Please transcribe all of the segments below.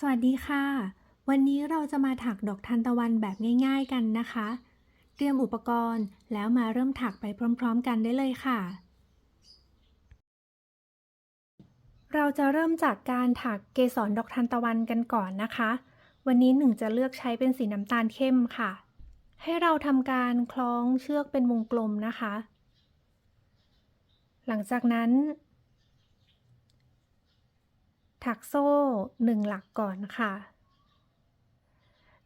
สวัสดีค่ะ วันนี้เราจะมาถักดอกทานตะวันแบบง่าย ๆกันนะคะ เตรียมอุปกรณ์แล้วมาเริ่มถักไปพร้อม ๆ กันได้เลยค่ะ เราจะเริ่มจากการถักเกสรดอกทานตะวันกันก่อนนะคะ วันนี้หนึ่งจะเลือกใช้เป็นสีน้ำตาลเข้มค่ะ ให้เราทำการคล้องเชือกเป็นวงกลมนะคะ หลังจากนั้น ถักโซ่หนึ่งหลักก่อนค่ะ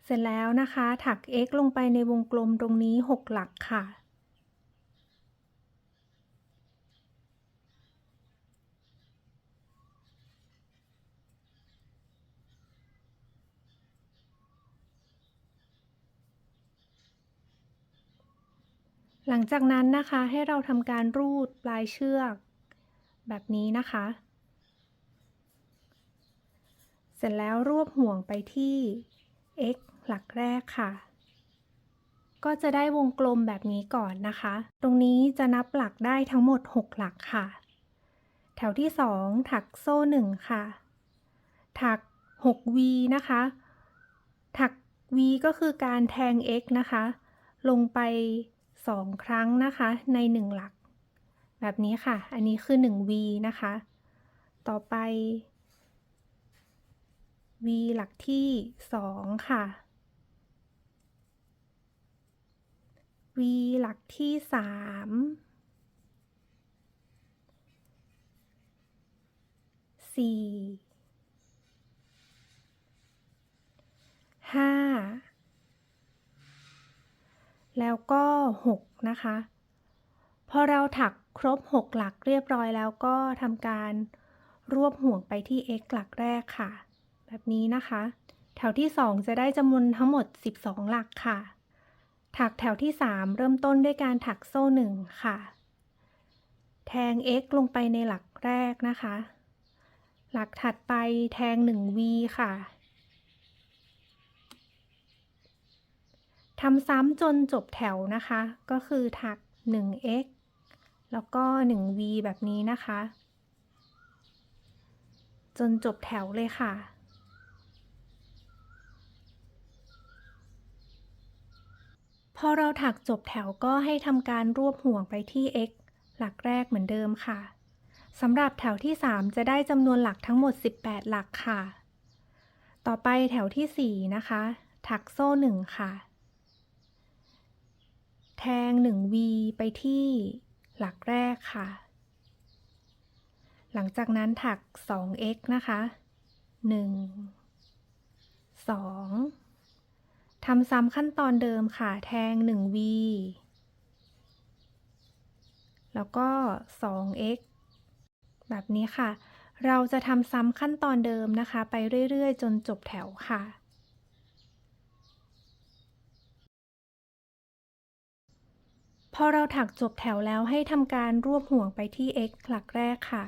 เสร็จแล้วนะคะ ถัก x ลงไปในวงกลมตรงนี้ 6 หลักค่ะ หลังจากนั้นนะคะให้เราทำการรูดปลายเชือก แบบนี้นะคะ เสร็จแล้วรวบห่วงไปที่ x หลักแรกค่ะ ก็จะได้วงกลมแบบนี้ก่อนนะคะ ตรงนี้จะนับหลักได้ทั้งหมด 6 หลักค่ะ แถวที่ 2 ถักโซ่ 1 ค่ะ ถัก 6v นะคะ ถัก v ก็คือการแทง x นะคะ ลงไป 2 ครั้งนะคะใน 1 หลัก แบบนี้ค่ะ อันนี้คือ 1v นะคะ ต่อไป v หลักที่ 2 ค่ะ v หลักที่ 3 4 5 แล้วก็ 6 นะคะ พอเราถักครบ 6 หลักเรียบร้อยแล้วก็ทำการรวบห่วงไปที่ x หลักแรกค่ะ แบบนี้นะคะ แถวที่ 2 จะได้จำนวนทั้งหมด 12 หลักค่ะ ถักแถวที่ 3 เริ่มต้นด้วยการถักโซ่ 1 ค่ะ แทง x ลงไปในหลักแรกนะคะ หลักถัดไปแทง 1v ค่ะทำซ้ำจนจบแถวนะคะ ก็คือถัก 1x แล้วก็ 1v แบบนี้นะคะ จนจบแถวเลยค่ะ พอเราถักจบแถวก็ให้ทำการรวบห่วงไปที่ x หลักแรกเหมือนเดิมค่ะสำหรับแถวที่ 3 จะได้จำนวนหลักทั้งหมด 18 หลักค่ะ ต่อไปแถวที่ 4 นะคะ ถักโซ่ 1 ค่ะ แทง 1v ไปที่หลักแรกค่ะ หลังจากนั้นถัก 2x นะคะ 1 2 ทำซ้ำขั้นตอนเดิมค่ะ แทง 1v แล้วก็ 2x แบบนี้ค่ะ เราจะทำซ้ำขั้นตอนเดิมนะคะ ไปเรื่อย ๆ จนจบแถวค่ะ พอเราถักจบแถวแล้วให้ทำการรวบห่วงไปที่ x หลักแรกค่ะ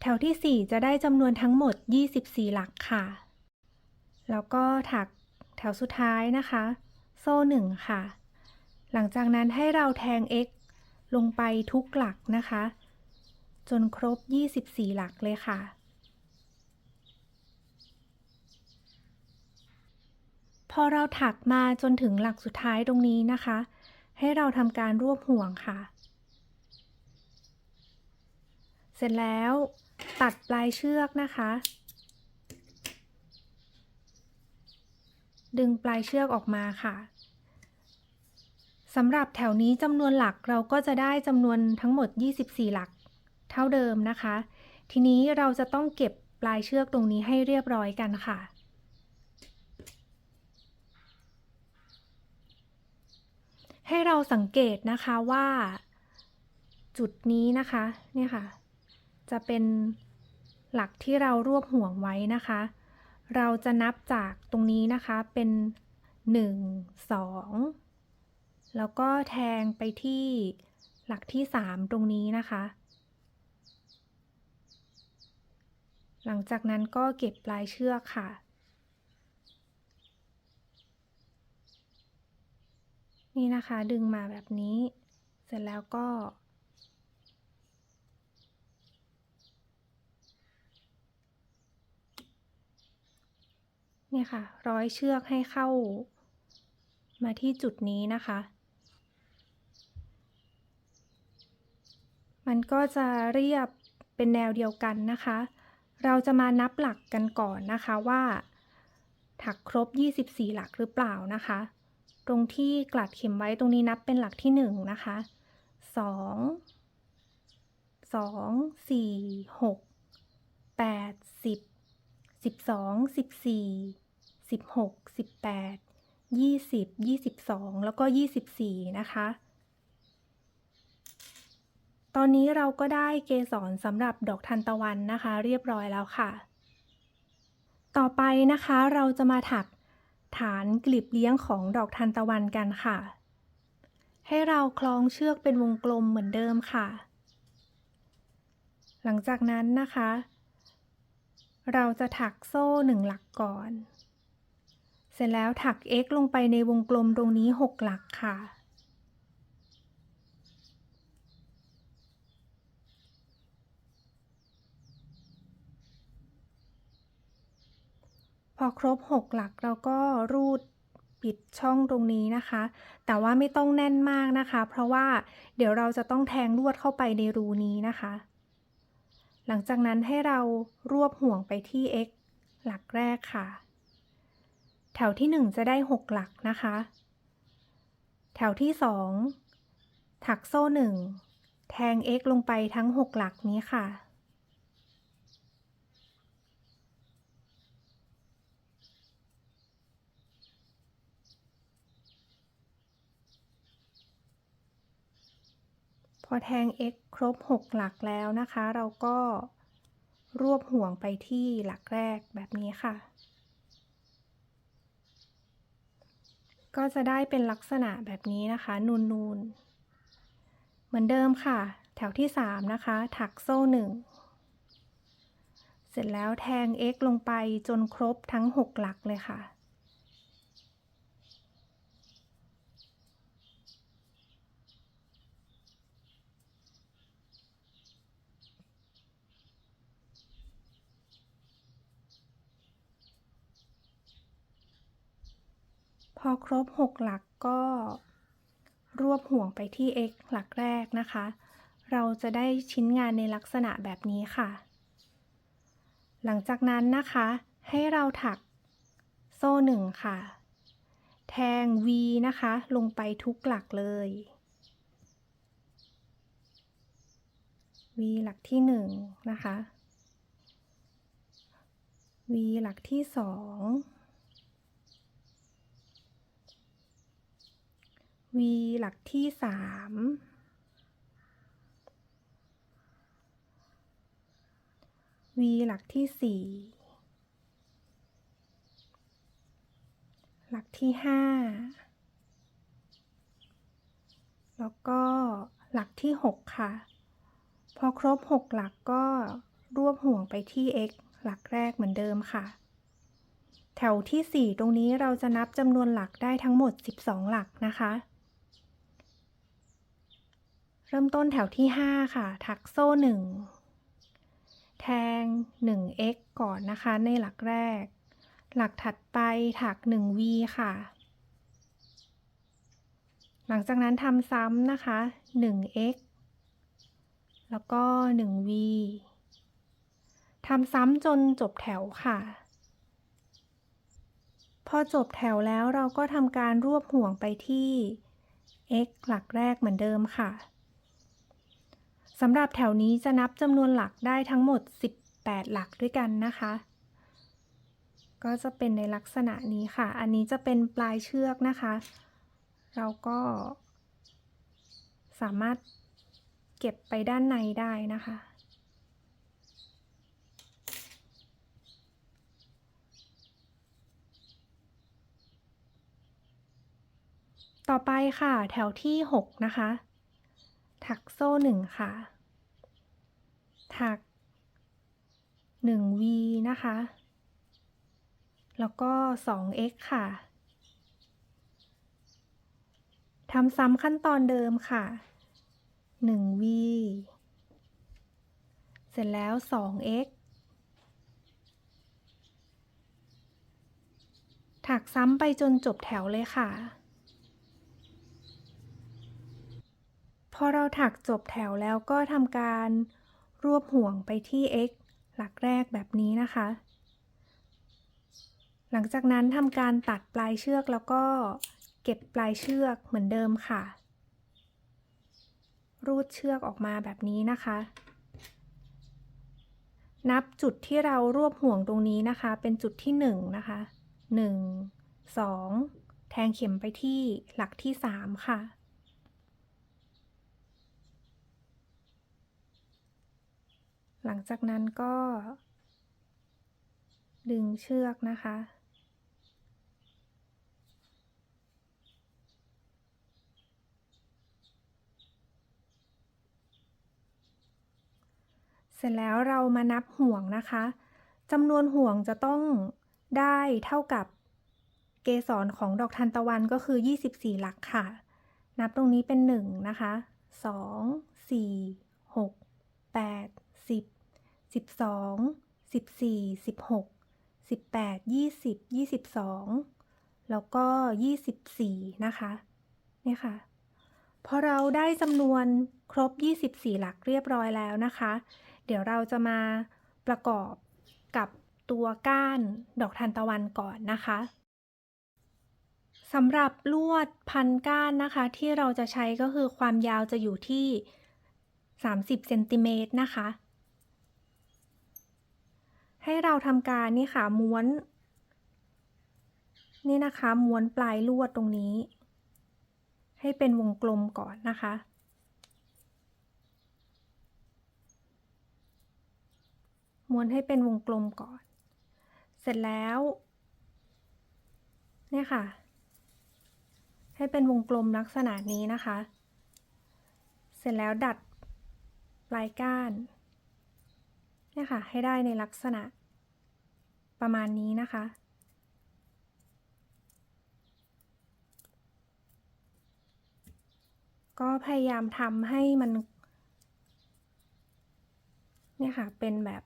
แถวที่ 4 จะได้จำนวนทั้งหมด 24 หลักค่ะ แล้วก็ถัก แถวสุดท้ายนะคะ โซ่ 1 ค่ะ หลังจากนั้นให้เราแทง x ลงไปทุกหลักนะคะ จนครบ 24 หลักเลยค่ะ พอเราถักมาจนถึงหลักสุดท้ายตรงนี้นะคะ ให้เราทำการรวบห่วงค่ะ เสร็จแล้วตัดปลายเชือกนะคะ ดึงปลายเชือกออกมาค่ะสำหรับแถวนี้จำนวนหลักเราก็จะได้จำนวนทั้งหมด 24 หลัก เท่าเดิมนะคะ ทีนี้เราจะต้องเก็บปลายเชือกตรงนี้ให้เรียบร้อยกันค่ะ ให้เราสังเกตนะคะว่า จุดนี้นะคะเนี่ยค่ะ จะเป็นหลักที่เรารวบห่วงไว้นะคะ เราจะนับจากตรงนี้นะคะเป็น 1 2 แล้วก็แทงไปที่หลักที่ 3 ตรงนี้นะคะ หลังจากนั้นก็เก็บปลายเชือกค่ะ นี่นะคะดึงมาแบบนี้ เสร็จแล้วก็ เนี่ยค่ะ ร้อยเชือกให้เข้า มาที่จุดนี้นะคะ มันก็จะเรียบเป็นแนวเดียวกันนะคะ เราจะมานับหลักกันก่อนนะคะว่า ถักครบ 24 หลักหรือเปล่านะคะ ตรงที่กลัดเข็มไว้ตรงนี้นับเป็นหลักที่ 1 นะคะ 2 2 4 6 8 10 12 14 16 18 20 22 แล้วก็ 24 นะคะ ตอนนี้เราก็ได้เกสรสำหรับดอกทานตะวันนะคะ เรียบร้อยแล้วค่ะ ต่อไปนะคะเราจะมาถักฐานกลีบเลี้ยงของดอกทานตะวันกันค่ะ ให้เราคล้องเชือกเป็นวงกลมเหมือนเดิมค่ะ หลังจากนั้นนะคะ เราจะถักโซ่หนึ่งหลักก่อน เสร็จแล้วถัก x ลงไปในวงกลมตรงนี้ 6 หลักค่ะ พอครบ 6 หลักเราก็รูดปิดช่องตรงนี้นะคะ แต่ว่าไม่ต้องแน่นมากนะคะ เพราะว่าเดี๋ยวเราจะต้องแทงลวดเข้าไปในรูนี้นะคะ หลังจากนั้นให้เรารวบห่วงไปที่ x หลักแรกค่ะ แถวที่ 1 จะได้ 6 หลักนะคะ แถวที่ 2 ถักโซ่ 1 แทง x ลงไปทั้ง 6 หลักนี้ค่ะ พอแทง x ครบ 6 หลักแล้วนะคะ เราก็รวบห่วงไปที่หลักแรกแบบนี้ค่ะ ก็จะได้เป็นลักษณะแบบนี้นะคะ นูนนูนเหมือนเดิมค่ะ แถวที่ 3 นะคะ ถักโซ่ 1 เสร็จแล้วแทง x ลงไปจนครบทั้ง 6 หลักเลยค่ะ พอครบ 6 หลักก็รวบห่วงไปที่ x หลักแรกนะคะ เราจะได้ชิ้นงานในลักษณะแบบนี้ค่ะ หลังจากนั้นนะคะ ให้เราถักโซ่หนึ่งค่ะ แทง v นะคะ ลงไปทุกหลักเลย v หลักที่ 1 นะคะ v หลักที่ 2 v หลักที่สาม v หลักที่สี่หลักที่ห้าแล้วก็หลักที่หกค่ะ พอครบหกหลักก็รวบห่วงไปที่ x หลักแรกเหมือนเดิมค่ะ แถวที่ 4 ตรงนี้เราจะนับจำนวนหลักได้ทั้งหมด 12 หลักนะคะ เริ่มต้นแถวที่ 5 ค่ะ ถักโซ่ 1 แทง 1x ก่อนนะคะในหลักแรก หลักถัดไปถัก 1v ค่ะ หลังจากนั้นทำซ้ำนะคะ 1x แล้วก็ 1v ทำซ้ำจนจบแถวค่ะ พอจบแถวแล้วเราก็ทำการรวบห่วงไปที่ x หลักแรกเหมือนเดิมค่ะ สำหรับแถวนี้จะนับจำนวนหลักได้ทั้งหมด 18 หลักด้วยกันนะคะ ก็จะเป็นในลักษณะนี้ค่ะ อันนี้จะเป็นปลายเชือกนะคะ เราก็สามารถเก็บไปด้านในได้นะคะ ต่อไปค่ะ แถวที่ 6 นะคะ ถักโซ่หนึ่งค่ะ ถัก 1v นะคะ แล้วก็ 2x ค่ะทำซ้ำขั้นตอนเดิมค่ะ 1v เสร็จแล้ว 2x ถักซ้ำไปจนจบแถวเลยค่ะ พอเราถักจบแถวแล้วก็ทำการรวบห่วงไปที่ x หลักแรกแบบนี้นะคะ หลังจากนั้นทำการตัดปลายเชือกแล้วก็เก็บปลายเชือกเหมือนเดิมค่ะ รูดเชือกออกมาแบบนี้นะคะ นับจุดที่เรารวบห่วงตรงนี้นะคะ เป็นจุดที่หนึ่งนะคะหนึ่งสองแทงเข็มไปที่หลักที่สามค่ะ หลังจากนั้นก็ ดึงเชือกนะคะ เสร็จแล้วเรามานับห่วงนะคะจำนวนห่วงจะต้องได้เท่ากับเกสรของดอกทานตะวันก็คือ 24 หลักค่ะ นับตรงนี้เป็น 1 นะคะ 2 4 6 8 10 12 14 16 18 20 22แล้วก็24นะคะเนี่ยค่ะพอเราได้จำนวนครบ 24 หลักเรียบร้อยแล้วนะคะ เดี๋ยวเราจะมาประกอบกับตัวก้านดอกทานตะวันก่อนนะคะสำหรับลวดพันก้านนะคะ ที่เราจะใช้ก็คือความยาวจะอยู่ที่ 30เซนติเมตรนะคะ ให้เราทำการนี่ค่ะม้วน นี่นะคะม้วนปลายลวดตรงนี้ ให้เป็นวงกลมก่อนนะคะ ม้วนให้เป็นวงกลมก่อน เสร็จแล้ว เนี่ยค่ะ ให้เป็นวงกลมลักษณะนี้นะคะ เสร็จแล้วดัดปลายก้าน เนี่ยค่ะ ให้ได้ในลักษณะ ประมาณนี้นะคะ ก็พยายามทำให้มัน เนี่ยค่ะ เป็นแบบ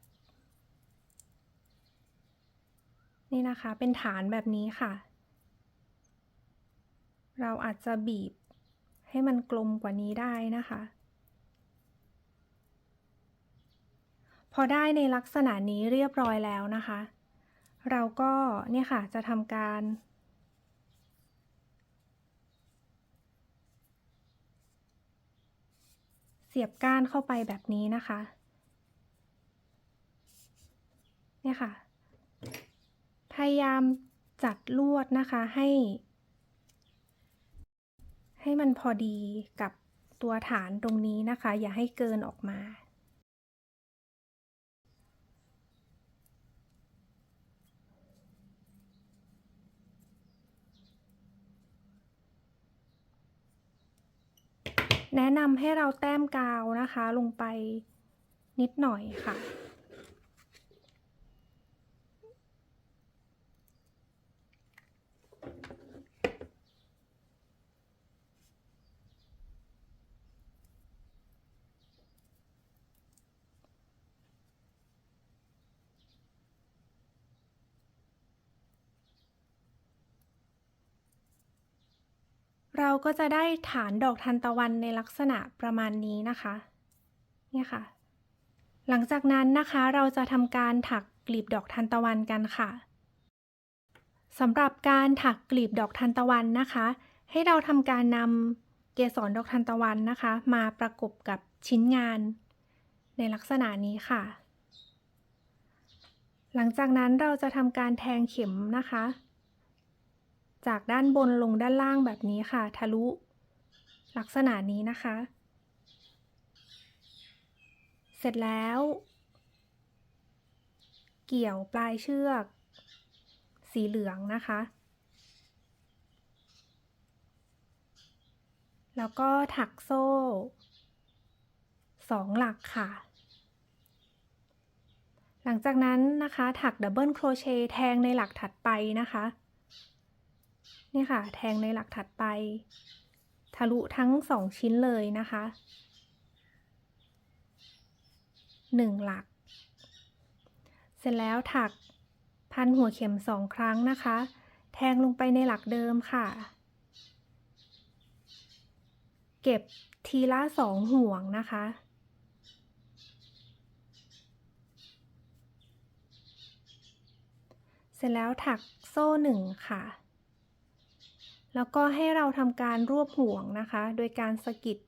นี่นะคะ เป็นฐานแบบนี้ค่ะ เราอาจจะบีบให้มันกลมกว่านี้ได้นะคะ พ อได้ในลักษณะนี้เรียบร้อยแล้วนะคะ เราก็เนี่ยค่ะจะทำการ เสียบก้านเข้าไปแบบนี้นะคะ เนี่ยค่ะ พยายามจัดลวดนะคะให้ ให้มันพอดีกับตัวฐานตรงนี้นะคะ อย่าให้เกินออกมา แนะนำให้เราแต้มกาวนะคะลงไปนิดหน่อยค่ะ เราก็จะได้ฐานดอกทานตะวันในลักษณะประมาณนี้นะคะเนี่ยค่ะ หลังจากนั้นนะคะเราจะทำการถักกลีบดอกทานตะวันกันค่ะสำหรับการถักกลีบดอกทานตะวันนะคะ ให้เราทำการนำเกสรดอกทานตะวันนะคะ มาประกบกับชิ้นงาน ในลักษณะนี้ค่ะ หลังจากนั้นเราจะทำการแทงเข็มนะคะ จากด้านบนลงด้านล่างแบบนี้ค่ะ ทะลุ ลักษณะนี้นะคะ เสร็จแล้ว เกี่ยวปลายเชือก สีเหลืองนะคะ แล้วก็ถักโซ่สองหลักค่ะ หลังจากนั้นนะคะ ถักดับเบิลโครเชต์แทงในหลักถัดไปนะคะ นี่ค่ะ แทงในหลักถัดไป ทะลุทั้งสองชิ้นเลยนะคะหนึ่งหลัก เสร็จแล้วถักพันหัวเข็มสองครั้งนะคะ แทงลงไปในหลักเดิมค่ะ เก็บทีละสองห่วงนะคะเสร็จแล้วถักโซ่หนึ่งค่ะ แล้วก็ให้เราทำการรวบห่วงนะคะ โดยการสะกิด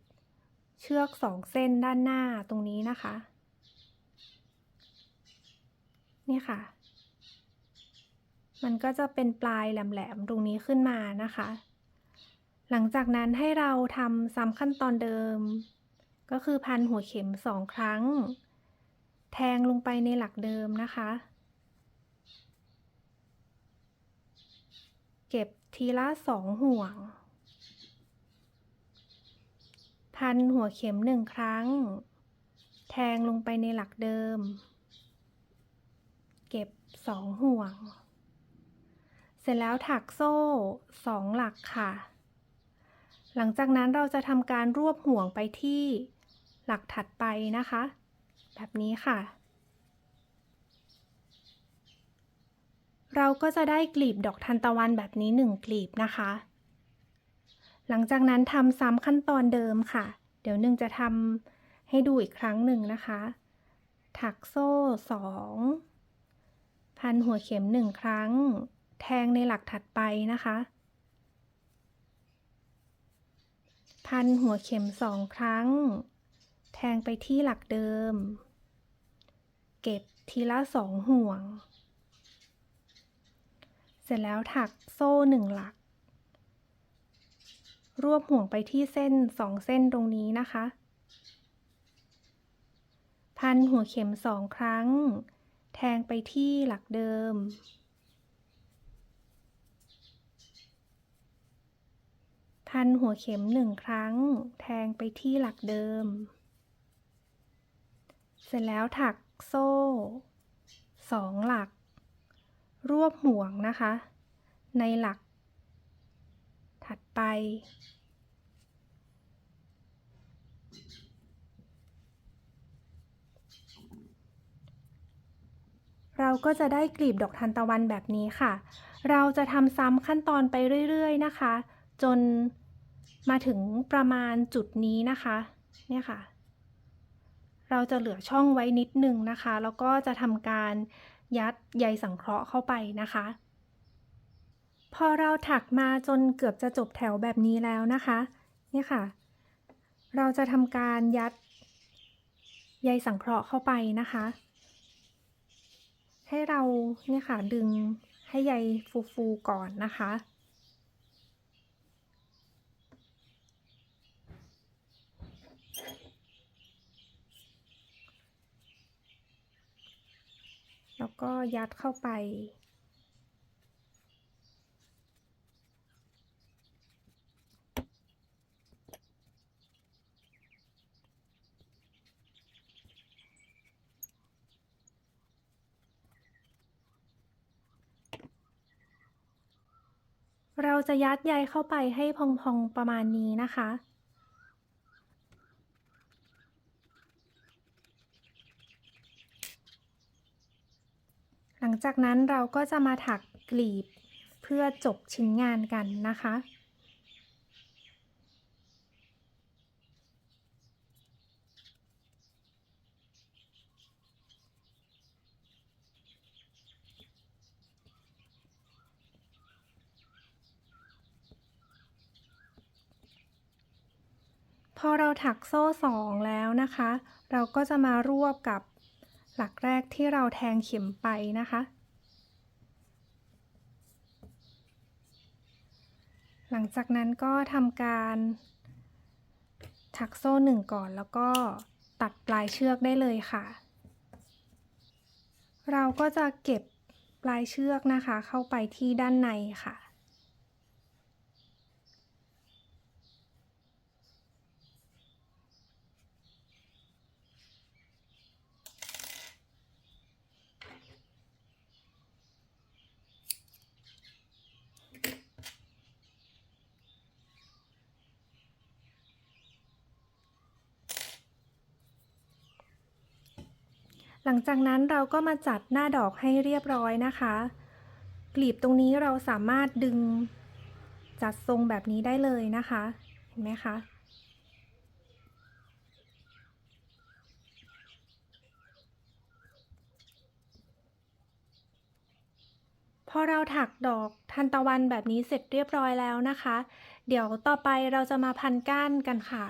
เชือกสองเส้นด้านหน้าตรงนี้นะคะ นี่ค่ะ มันก็จะเป็นปลายแหลมๆตรงนี้ขึ้นมานะคะ หลังจากนั้นให้เราทำซ้ำขั้นตอนเดิม ก็คือพันหัวเข็มสองครั้ง แทงลงไปในหลักเดิมนะคะ เก็บ ทีละสองห่วง พันหัวเข็มหนึ่งครั้ง แทงลงไปในหลักเดิม เก็บสองห่วง เสร็จแล้วถักโซ่สองหลักค่ะ หลังจากนั้นเราจะทำการรวบห่วงไปที่หลักถัดไปนะคะ แบบนี้ค่ะ เราก็จะได้กลีบดอกทานตะวันแบบนี้หนึ่งกลีบนะคะ หลังจากนั้นทำซ้ำขั้นตอนเดิมค่ะ เดี๋ยวหนึ่งจะทำให้ดูอีกครั้งหนึ่งนะคะ ถักโซ่สองพันหัวเข็มหนึ่งครั้ง แทงในหลักถัดไปนะคะ พันหัวเข็มสองครั้ง แทงไปที่หลักเดิม เก็บทีละสองห่วง ร็จแล้วถักโซ่หนึ่งหลัก รวบห่วงไปที่เส้นสองเส้นตรงนี้นะคะ พันหัวเข็มสองครั้ง แทงไปที่หลักเดิม พันหัวเข็มหนึ่งครั้ง แทงไปที่หลักเดิม เสร็จแล้วถักโซ่สองหลัก รวบห่วงนะคะ ในหลัก ถัดไป เราก็จะได้กลีบดอกทานตะวันแบบนี้ค่ะ เราจะทำซ้ำขั้นตอนไปเรื่อย ๆ นะคะ จนมาถึงประมาณจุดนี้นะคะ เนี่ยค่ะ เราจะเหลือช่องไว้นิดนึงนะคะ แล้วก็จะทำการ ยัดใยสังเคราะห์เข้าไปนะคะ พอเราถักมาจนเกือบจะจบแถวแบบนี้แล้วนะคะเนี่ยค่ะ เราจะทำการยัดใยสังเคราะห์เข้าไปนะคะ ให้เราเนี่ยค่ะดึงให้ใยฟูๆก่อนนะคะ แล้วก็ยัดเข้าไป เราจะยัดใยเข้าไปให้พองๆประมาณนี้นะคะ งจากนั้นเราก็จะมาถักกลีบเพื่อจบชิ้นงานกันนะคะ พอเราถักโซ่สองแล้วนะคะ เราก็จะมารวบกับ หลักแรกที่เราแทงเข็มไปนะคะ หลังจากนั้นก็ทำการถักโซ่หนึ่งก่อนแล้วก็ตัดปลายเชือกได้เลยค่ะ เราก็จะเก็บปลายเชือกนะคะ เข้าไปที่ด้านในค่ะ ลังจากนั้นเราก็มาจัดหน้าดอกให้เรียบร้อยนะคะ กลีบตรงนี้เราสามารถดึงจัดทรงแบบนี้ได้เลยนะคะ เห็นไหมคะพอเราถักดอกทันตะวันแบบนี้เสร็จเรียบร้อยแล้วนะคะ เดี๋ยวต่อไปเราจะมาพันก้านกันค่ะ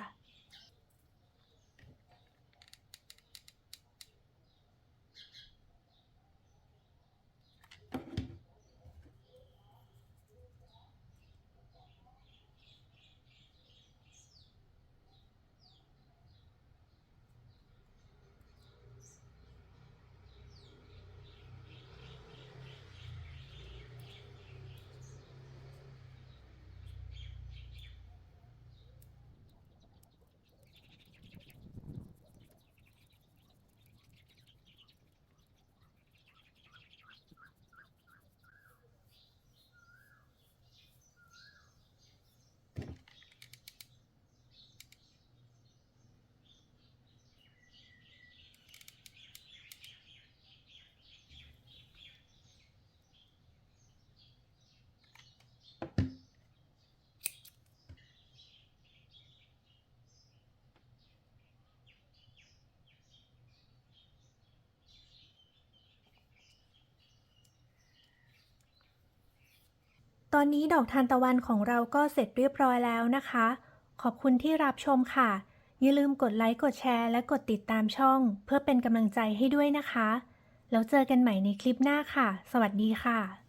ตอนนี้ดอกทานตะวันของเราก็เสร็จเรียบร้อยแล้วนะคะ ขอบคุณที่รับชมค่ะ อย่าลืมกดไลค์ กดแชร์ และกดติดตามช่อง เพื่อเป็นกำลังใจให้ด้วยนะคะ แล้วเจอกันใหม่ในคลิปหน้าค่ะ สวัสดีค่ะ